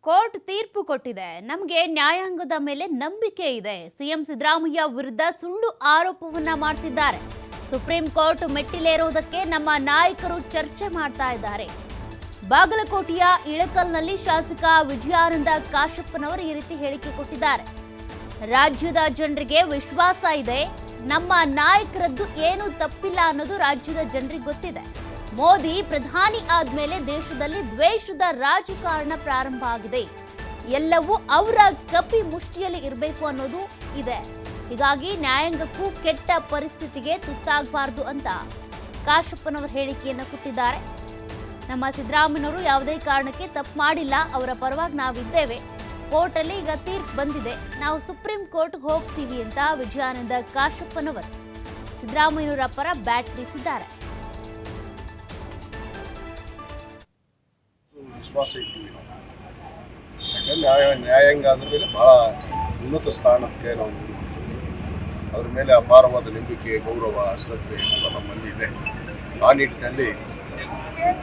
Court ತೀರ್ಪು ಕೊಟ್ಟಿದೆ. ನಮಗೆ ನ್ಯಾಯಾಂಗದ ಮೇಲೆ ನಂಬಿಕೆ ಇದೆ. ಸಿಎಂ ಸಿದ್ದರಾಮಯ್ಯ ವಿರುದ್ಧ ಸುಳ್ಳು ಆರೋಪವನ್ನ ಮಾಡ್ತಿದ್ದಾರೆ. ಸುಪ್ರೀಂ ಕೋರ್ಟ್ ಮೆಟ್ಟಿಲೇರುವುದಕ್ಕೆ ನಮ್ಮ ನಾಯಕರು ಚರ್ಚೆ ಮಾಡ್ತಾ ಇದ್ದಾರೆ. ಬಾಗಲಕೋಟೆಯ ಇಳಕಲ್ನಲ್ಲಿ ಶಾಸಕ ವಿಜಯಾನಂದ ಕಾಶಪ್ಪನವರು ಈ ರೀತಿ ಹೇಳಿಕೆ ಕೊಟ್ಟಿದ್ದಾರೆ. ರಾಜ್ಯದ ಜನರಿಗೆ ವಿಶ್ವಾಸ ಇದೆ. ನಮ್ಮ ನಾಯಕರದ್ದು ಏನೂ ತಪ್ಪಿಲ್ಲ ಅನ್ನೋದು ರಾಜ್ಯದ ಜನರಿಗೆ ಗೊತ್ತಿದೆ. ಮೋದಿ ಪ್ರಧಾನಿ ಆದ್ಮೇಲೆ ದೇಶದಲ್ಲಿ ದ್ವೇಷದ ರಾಜಕಾರಣ ಪ್ರಾರಂಭ ಆಗಿದೆ. ಎಲ್ಲವೂ ಅವರ ಕಪಿ ಮುಷ್ಟಿಯಲ್ಲಿ ಇರಬೇಕು ಅನ್ನೋದು ಇದೆ. ಹೀಗಾಗಿ ನ್ಯಾಯಾಂಗಕ್ಕೂ ಕೆಟ್ಟ ಪರಿಸ್ಥಿತಿಗೆ ತುತ್ತಾಗಬಾರ್ದು ಅಂತ ಕಾಶಪ್ಪನವರು ಹೇಳಿಕೆಯನ್ನು ಕೊಟ್ಟಿದ್ದಾರೆ. ನಮ್ಮ ಸಿದ್ದರಾಮಯ್ಯನವರು ಯಾವುದೇ ಕಾರಣಕ್ಕೆ ತಪ್ಪು ಮಾಡಿಲ್ಲ, ಅವರ ಪರವಾಗಿ ನಾವಿದ್ದೇವೆ. ಕೋರ್ಟಲ್ಲಿ ಈಗ ತೀರ್ಪು ಬಂದಿದೆ. ನಾವು ಸುಪ್ರೀಂ ಕೋರ್ಟ್ಗೆ ಹೋಗ್ತೀವಿ ಅಂತ ವಿಜಯಾನಂದ ಕಾಶಪ್ಪನವರು ಸಿದ್ದರಾಮಯ್ಯನವರ ಪರ ಬ್ಯಾಟ್ ಬೀಸಿದ್ದಾರೆ. ವಿಶ್ವಾಸ ಇಟ್ಟಿವಿ ನಾವು. ಯಾಕಂದರೆ ನ್ಯಾಯ ನ್ಯಾಯಾಂಗ ಅಂದ್ರ ಮೇಲೆ ಭಾಳ ಉನ್ನತ ಸ್ಥಾನಕ್ಕೆ ನಾವು. ಅದ್ರ ಮೇಲೆ ಅಪಾರವಾದ ನಂಬಿಕೆ, ಗೌರವ, ಶ್ರದ್ಧೆ ಎಲ್ಲ ನಮ್ಮಲ್ಲಿ ಇದೆ. ಆ ನಿಟ್ಟಿನಲ್ಲಿ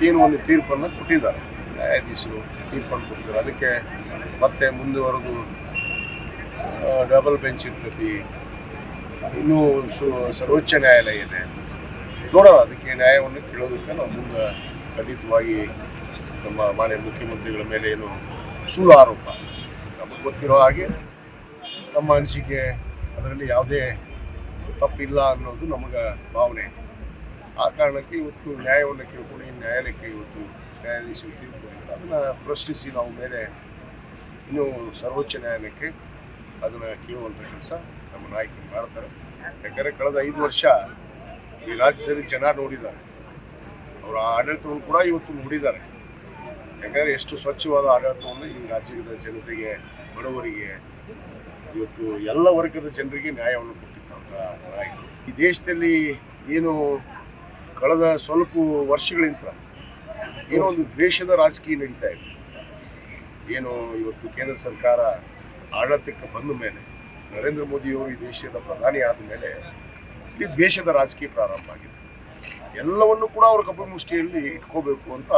ಏನು ಒಂದು ತೀರ್ಪನ್ನು ಕೊಟ್ಟಿದ್ದಾರೆ. ನ್ಯಾಯಾಧೀಶರು ತೀರ್ಪನ್ನು ಕೊಟ್ಟಿದ್ದಾರೆ. ಅದಕ್ಕೆ ಮತ್ತೆ ಮುಂದುವರೆದು ಡಬಲ್ ಬೆಂಚ್ ಇರ್ತೈತಿ. ಇನ್ನೂ ಸರ್ವೋಚ್ಚ ನ್ಯಾಯಾಲಯ ಇದೆ. ನೋಡೋಣ, ಅದಕ್ಕೆ ನ್ಯಾಯವನ್ನು ಕೇಳೋದಕ್ಕೆ ನಾವು ಮುಂದೆ ಖಂಡಿತವಾಗಿ ನಮ್ಮ ಮಾನ್ಯ ಮುಖ್ಯಮಂತ್ರಿಗಳ ಮೇಲೆ ಏನು ಸುಳ್ಳು ಆರೋಪ. ನಮಗೆ ಗೊತ್ತಿರೋ ಹಾಗೆ ನಮ್ಮ ಅನಿಸಿಕೆ ಅದರಲ್ಲಿ ಯಾವುದೇ ತಪ್ಪಿಲ್ಲ ಅನ್ನೋದು ನಮಗೆ ಭಾವನೆ. ಆ ಕಾರಣಕ್ಕೆ ಇವತ್ತು ನ್ಯಾಯವನ್ನು ಕೇಳ್ಕೊಂಡು ನ್ಯಾಯಾಲಯಕ್ಕೆ ಇವತ್ತು ನ್ಯಾಯಾಧೀಶರು ತೀರ್ಪು ಅದನ್ನು ಪ್ರಶ್ನಿಸಿ ನಾವು ಮೇಲೆ ಇನ್ನೂ ಸರ್ವೋಚ್ಚ ನ್ಯಾಯಾಲಯಕ್ಕೆ ಅದನ್ನು ಕೇಳುವಂಥ ಕೆಲಸ ನಮ್ಮ ನಾಯಕರು ಮಾಡ್ತಾರೆ. ಯಾಕಂದರೆ ಕಳೆದ ಐದು ವರ್ಷ ಈ ರಾಜ್ಯದಲ್ಲಿ ಜನ ನೋಡಿದ್ದಾರೆ. ಅವರ ಆಡಳಿತವನ್ನು ಕೂಡ ಇವತ್ತು ನೋಡಿದ್ದಾರೆ. ಯಾಕಂದರೆ ಎಷ್ಟು ಸ್ವಚ್ಛವಾದ ಆಡಳಿತವನ್ನು ಈ ರಾಜ್ಯದ ಜನತೆಗೆ, ಬಡವರಿಗೆ, ಇವತ್ತು ಎಲ್ಲ ವರ್ಗದ ಜನರಿಗೆ ನ್ಯಾಯವನ್ನು ಕೊಟ್ಟಿದ್ದಂಥ ನಾಯಕರು. ಈ ದೇಶದಲ್ಲಿ ಏನು ಕಳೆದ ಸ್ವಲ್ಪ ವರ್ಷಗಳಿಂದ ಏನೋ ಒಂದು ದ್ವೇಷದ ರಾಜಕೀಯ ನಡೀತಾ ಇದೆ. ಏನು ಇವತ್ತು ಕೇಂದ್ರ ಸರ್ಕಾರ ಆಡಳಿತಕ್ಕೆ ಬಂದ ಮೇಲೆ, ನರೇಂದ್ರ ಮೋದಿಯವರು ಈ ದೇಶದ ಪ್ರಧಾನಿ ಆದ ಮೇಲೆ ಇಲ್ಲಿ ದ್ವೇಷದ ರಾಜಕೀಯ ಪ್ರಾರಂಭ ಆಗಿದೆ. ಎಲ್ಲವನ್ನು ಕೂಡ ಅವರ ಕಪ್ಪು ಮುಷ್ಟಿಯಲ್ಲಿ ಇಟ್ಕೋಬೇಕು ಅಂತ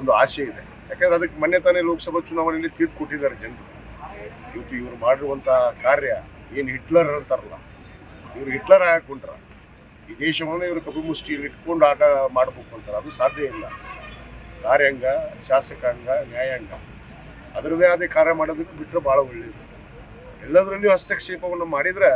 ಒಂದು ಆಸೆ ಇದೆ. ಯಾಕಂದ್ರೆ ಅದಕ್ಕೆ ಮೊನ್ನೆ ತಾನೇ ಲೋಕಸಭಾ ಚುನಾವಣೆಯಲ್ಲಿ ತೀರ್ಪು ಕೊಟ್ಟಿದ್ದಾರೆ ಜನರು. ಇವತ್ತು ಇವರು ಮಾಡಿರುವಂಥ ಕಾರ್ಯ ಏನು ಹಿಟ್ಲರ್ ಅಂತಾರಲ್ಲ, ಇವರು ಹಿಟ್ಲರ್ ಹಾಕೊಂಡ್ರ ಈ ದೇಶವನ್ನು ಇವರು ಕಪಿ ಮುಷ್ಟಿಯಲ್ಲಿ ಇಟ್ಕೊಂಡು ಆಟ ಮಾಡಬೇಕು ಅಂತಾರೆ, ಅದು ಸಾಧ್ಯ ಇಲ್ಲ. ಕಾರ್ಯಾಂಗ, ಶಾಸಕಾಂಗ, ನ್ಯಾಯಾಂಗ ಅದರದೇ ಆದ ಕಾರ್ಯ ಮಾಡೋದಕ್ಕೆ ಬಿಟ್ಟರೆ ಭಾಳ ಒಳ್ಳೆಯದು ಎಲ್ಲದರಲ್ಲಿಯೂ ಹಸ್ತಕ್ಷೇಪವನ್ನು ಮಾಡಿದರೆ